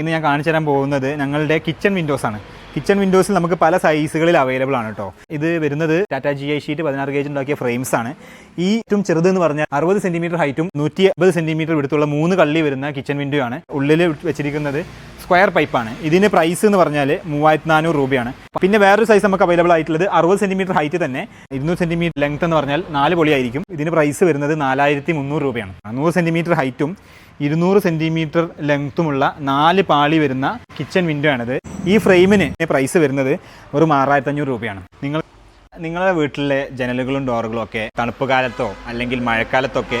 ഇന്ന് ഞാൻ കാണിച്ചു തരാൻ പോകുന്നത് ഞങ്ങളുടെ കിച്ചൺ വിൻഡോസ് ആണ്. കിച്ചൺ വിൻഡോസിൽ നമുക്ക് പല സൈസുകളിൽ അവൈലബിൾ ആണ് കേട്ടോ ഇത് വരുന്നത് ടാറ്റ ജി ഐ ഷീറ്റ് പതിനാറ് ഗേജ് ഉണ്ടാക്കിയ ഫ്രെയിംസ് ആണ്. ഈ ഏറ്റവും ചെറുതെന്ന് പറഞ്ഞാൽ അറുപത് സെന്റിമീറ്റർ ഹൈറ്റും നൂറ്റി അമ്പത് സെന്റിമീറ്റർ വിടുത്തുള്ള മൂന്ന് കള്ളി വരുന്ന കിച്ചൺ വിൻഡോ ആണ് ഉള്ളിൽ വെച്ചിരിക്കുന്നത്. സ്ക്വയർ പൈപ്പാണ്. ഇതിന് പ്രൈസ് എന്ന് പറഞ്ഞാൽ മൂവായിരത്തി നാനൂറ് രൂപയാണ്. പിന്നെ വേറൊരു സൈസ് നമുക്ക് അവൈലബിൾ ആയിട്ടുള്ളത് അറുപത് സെന്റിമീറ്റർ ഹൈറ്റ് തന്നെ. ഇരുന്നൂറ് സെന്റിമീറ്റർ ലെങ്ത് എന്ന് പറഞ്ഞാൽ നാല് പൊളിയായിരിക്കും ഇതിന് പ്രൈസ് വരുന്നത് നാലായിരത്തി മുന്നൂറ് രൂപയാണ് നൂറ് സെന്റിമീറ്റർ ഹൈറ്റും ഇരുന്നൂറ് സെന്റിമീറ്റർ ലെങ്ത്തുമുള്ള നാല് പാളി വരുന്ന കിച്ചൺ വിൻഡോ ആണിത്. ഈ ഫ്രെയിമിന് പ്രൈസ് വരുന്നത് ഒരു ആറായിരത്തി അഞ്ഞൂറ് രൂപയാണ്. നിങ്ങൾ നിങ്ങളുടെ വീട്ടിലെ ജനലുകളും ഡോറുകളും ഒക്കെ തണുപ്പ് കാലത്തോ അല്ലെങ്കിൽ മഴക്കാലത്തൊക്കെ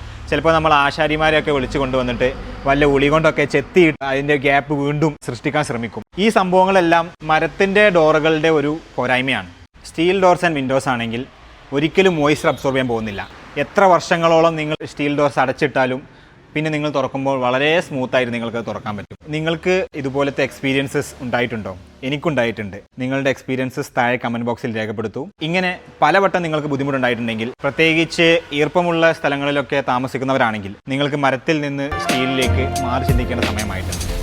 ചിലപ്പോൾ നമ്മൾ ആശാരിമാരെയൊക്കെ വിളിച്ചു കൊണ്ടുവന്നിട്ട് വല്ല ഉളി കൊണ്ടൊക്കെ ചെത്തിയിട്ട് അതിന്റെ ഗ്യാപ്പ് വീണ്ടും സൃഷ്ടിക്കാൻ ശ്രമിക്കും. ഈ സംഭവങ്ങളെല്ലാം മരത്തിന്റെ ഡോറുകളുടെ ഒരു പോരായ്മയാണ്. സ്റ്റീൽ ഡോർസ് ആൻഡ് വിൻഡോസ് ആണെങ്കിൽ ഒരിക്കലും മോയ്സ്ചർ അബ്സോർബ് ചെയ്യാൻ പോകുന്നില്ല. എത്ര വർഷങ്ങളോളം നിങ്ങൾ സ്റ്റീൽ ഡോർസ് അടച്ചിട്ടാലും പിന്നെ നിങ്ങൾ തുറക്കുമ്പോൾ വളരെ സ്മൂത്തായിട്ട് നിങ്ങൾക്ക് തുറക്കാൻ പറ്റും. നിങ്ങൾക്ക് ഇതുപോലത്തെ എക്സ്പീരിയൻസസ് ഉണ്ടായിട്ടുണ്ടോ? എനിക്കുണ്ടായിട്ടുണ്ട്. നിങ്ങളുടെ എക്സ്പീരിയൻസസ് താഴെ കമന്റ് ബോക്സിൽ രേഖപ്പെടുത്തൂ. ഇങ്ങനെ പലവട്ടം നിങ്ങൾക്ക് ബുദ്ധിമുട്ടുണ്ടായിട്ടുണ്ടെങ്കിൽ പ്രത്യേകിച്ച് ഈർപ്പമുള്ള സ്ഥലങ്ങളിലൊക്കെ താമസിക്കുന്നവരാണെങ്കിൽ നിങ്ങൾക്ക് മരത്തിൽ നിന്ന് സ്റ്റീലിലേക്ക് മാറി ചിന്തിക്കേണ്ട സമയമായിട്ടുണ്ട്.